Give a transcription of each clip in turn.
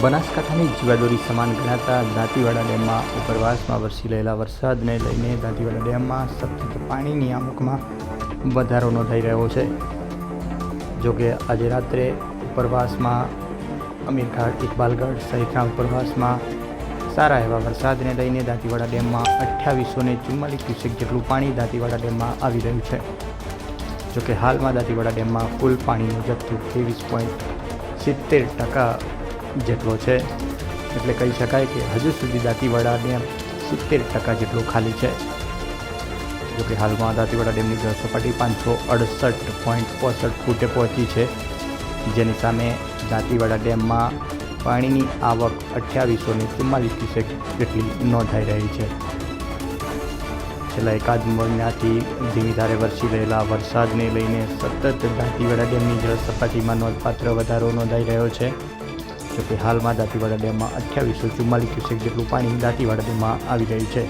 બનાસકાંઠાની જીવાદોરી સમાન ગણાતા દાંતીવાડા ડેમમાં ઉપરવાસમાં વરસી રહેલા વરસાદને લઈને દાંતીવાડા ડેમમાં સતત પાણીની આવકમાં વધારો નોંધાઈ રહ્યો છે. જોકે આજે રાત્રે ઉપરવાસમાં અમીરઘાટ, ઇકબાલગઢ સહિતના ઉપરવાસમાં સારા એવા વરસાદને લઈને દાંતીવાડા ડેમમાં અઠ્યાવીસો ને ચુમ્માલીસ ક્યુસેક જેટલું પાણી દાંતીવાડા ડેમમાં આવી રહ્યું છે. જોકે હાલમાં દાંતીવાડા ડેમમાં કુલ પાણીનો જથ્થો ત્રેવીસ પોઈન્ટ સિત્તેર ટકા જેટલો છે. એટલે કહી શકાય કે હજુ સુધી દાંતીવાડા ડેમ સિત્તેર ટકા જેટલો ખાલી છે. જોકે હાલમાં દાંતીવાડા ડેમની જળ સપાટી પાંચસો અડસઠ પોઈન્ટ પોસઠ ફૂટે પહોંચી છે. જેની સામે દાંતીવાડા ડેમમાં પાણીની આવક અઠ્યાવીસો ને ચુમ્માલીસ ક્યુસેક જેટલી નોંધાઈ રહી છે. છેલ્લા એકાદ મહિનાથી ધીમી ધારે વરસી રહેલા વરસાદને લઈને સતત દાંતીવાડા ડેમની જળ સપાટીમાં નોંધપાત્ર વધારો નોંધાઈ રહ્યો છે. જોકે હાલમાં દાંતીવાડા ડેમમાં અઠ્યાવીસો ચુમ્માલીસ ક્યુસેક જેટલું પાણી દાંતીવાડા ડેમમાં આવી રહ્યું છે.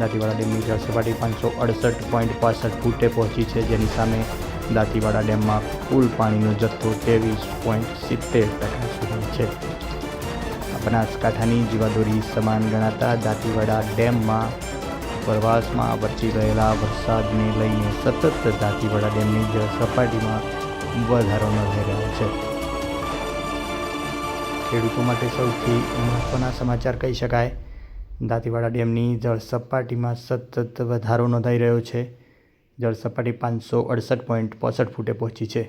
દાંતીવાડા ડેમની જળ સપાટી પાંચસો અડસઠ પોઈન્ટ પાસઠ ફૂટે પહોંચી છે. જેની સામે દાંતીવાડા ડેમમાં કુલ પાણીનો જથ્થો ત્રેવીસ પોઈન્ટ સિત્તેર ટકા સુધી છે. બનાસકાંઠાની જીવાદોરી સમાન ગણાતા દાંતીવાડા ડેમમાં પ્રવાસમાં વરસી રહેલા વરસાદને લઈને સતત દાંતીવાડા ડેમની જળ સપાટીમાં વધારો નોંધાઈ રહ્યો છે. ખેડૂતો માટે સૌથી મહત્ત્વના સમાચાર કહી શકાય. દાંતીવાડા ડેમની જળ સપાટીમાં સતત વધારો નોંધાઈ રહ્યો છે. જળ સપાટી પાંચસો અડસઠ પોઈન્ટ પોસઠ ફૂટે પહોંચી છે.